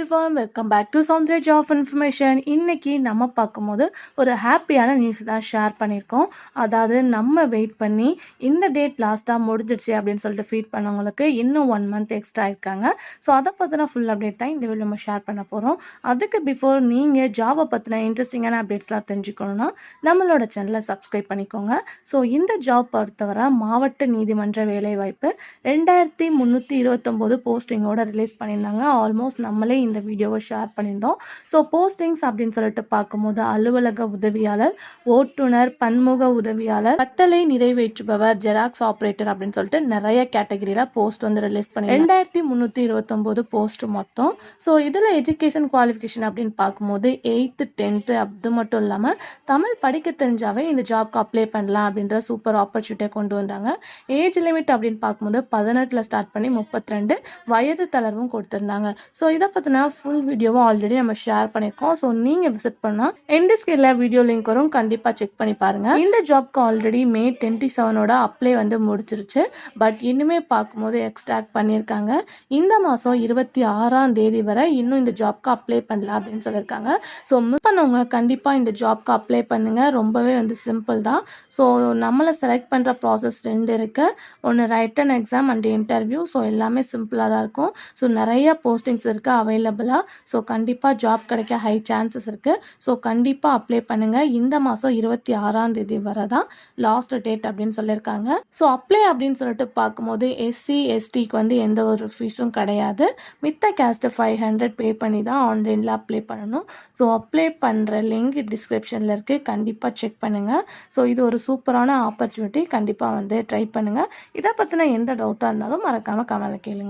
Everyone welcome back to Soundarya job information இன்னைக்கு நம்ம பார்க்கும்போது ஒரு ஹாப்பியான நியூஸ் தான் ஷேர் பண்ணியிருக்கோம். அதாவது நம்ம வெயிட் பண்ணி இந்த டேட் லாஸ்ட்டாக முடிஞ்சிடுச்சு அப்படின்னு சொல்லிட்டு ஃபீட் பண்ணவங்களுக்கு இன்னும் ஒன் மந்த் எக்ஸ்ட்ரா இருக்காங்க. ஸோ அதை பற்றின ஃபுல் அப்டேட் தான் இந்த வீடியோ நம்ம ஷேர் பண்ண போகிறோம் அதுக்கு பிஃபோர் நீங்கள் ஜாபை பற்றின இன்ட்ரெஸ்டிங்கான அப்டேட்ஸ்லாம் தெரிஞ்சுக்கணுன்னா நம்மளோட சேனலை சப்ஸ்கிரைப் பண்ணிக்கோங்க. ஸோ இந்த ஜாப் பொறுத்தவரை மாவட்ட நீதிமன்ற வேலைவாய்ப்பு ரெண்டாயிரத்தி முந்நூற்றி இருபத்தொம்போது போஸ்டிங்கோட ரிலீஸ் பண்ணியிருந்தாங்க. ஆல்மோஸ்ட் நம்மளே இந்த வீடியோவை ஷேர் பண்ணியிருந்தோம். ஸோ போஸ்டிங்ஸ் அப்படின்னு சொல்லிட்டு பார்க்கும்போது அலுவலக உதவியாளர் ஓட்டுநர் பன்முக உதவியாளர் கட்டளை நிறைவேற்றுபவர் ஜெராக்ஸ் ஆப்ரேட்டர் அப்படின்னு சொல்லிட்டு நிறைய கேட்டகரியில் போஸ்ட் வந்து ரிலீஸ் பண்ணி ரெண்டாயிரத்தி முந்நூற்றி இருபத்தொம்போது போஸ்ட் மொத்தம். ஸோ இதில் எஜுகேஷன் குவாலிஃபிகேஷன் அப்படின்னு பார்க்கும்போது எயித்து டென்த்து அது மட்டும் இல்லாமல் தமிழ் படிக்க தெரிஞ்சாவே இந்த ஜாப்க்கு அப்ளை பண்ணலாம் அப்படின்ற சூப்பர் ஆப்பர்ச்சுனிட்டியை கொண்டு வந்தாங்க. ஏஜ் லிமிட் அப்படின்னு பார்க்கும்போது பதினெட்டில் ஸ்டார்ட் பண்ணி முப்பத்தி ரெண்டு வயது தளர்வும் கொடுத்துருந்தாங்க. ஸோ இதை பற்றின ஃபுல் வீடியோவும் ஆல்ரெடி நம்ம ஷேர் பண்ணியிருக்கோம். ஸோ நீங்கள் விசிட் பண்ணால் எண்டு வீடியோ லிங்க் வரும். கண்டிப்பாக செக் பண்ணி பாருங்கள் இந்த ஜாப்க்கு ஆல்ரெடி மே டுவெண்ட்டி செவனோட அப்ளை வந்து முடிச்சிருச்சு. பட் இன்னுமே பார்க்கும்போது எக்ஸ்ட்ராக்ட் பண்ணியிருக்காங்க. இந்த மாதம் இருபத்தி ஆறாம் தேதி வரை இன்னும் இந்த ஜாப்க்கு அப்ளை பண்ணல அப்படின்னு சொல்லியிருக்காங்க. ஸோ மிஸ் பண்ணவங்க கண்டிப்பாக இந்த ஜாப்க்கு அப்ளை பண்ணுங்கள் ரொம்பவே வந்து சிம்பிள் தான். ஸோ நம்மளை செலக்ட் பண்ணுற ப்ராசஸ் ரெண்டு இருக்குது ஒன்று written exam and interview so எல்லாமே சிம்பிளாக தான் இருக்கும். ஸோ நிறைய போஸ்டிங்ஸ் இருக்குது அவைலபிள் அவைலபிளாக ஸோ கண்டிப்பாக ஜாப் கிடைக்க ஹை சான்சஸ் இருக்குது ஸோ கண்டிப்பாக அப்ளை பண்ணுங்கள் இந்த மாதம் இருபத்தி ஆறாம் தேதி வரை தான் லாஸ்ட் டேட் அப்படின்னு சொல்லியிருக்காங்க. ஸோ அப்ளை அப்படின்னு சொல்லிட்டு பார்க்கும்போது எஸ்சி எஸ்டிக்கு வந்து எந்த ஒரு ஃபீஸும் கிடையாது. மித்த கேஸ்ட்டு ஃபைவ் ஹண்ட்ரட் பே பண்ணி தான் ஆன்லைனில் அப்ளை பண்ணணும். ஸோ அப்ளை பண்ணுற லிங்க் டிஸ்கிரிப்ஷனில் இருக்குது கண்டிப்பாக செக் பண்ணுங்கள் ஸோ இது ஒரு சூப்பரான ஆப்பர்ச்சுனிட்டி கண்டிப்பாக வந்து ட்ரை பண்ணுங்கள் இதை பற்றின எந்த டவுட்டாக இருந்தாலும் மறக்காமல் கமலை கேளுங்க.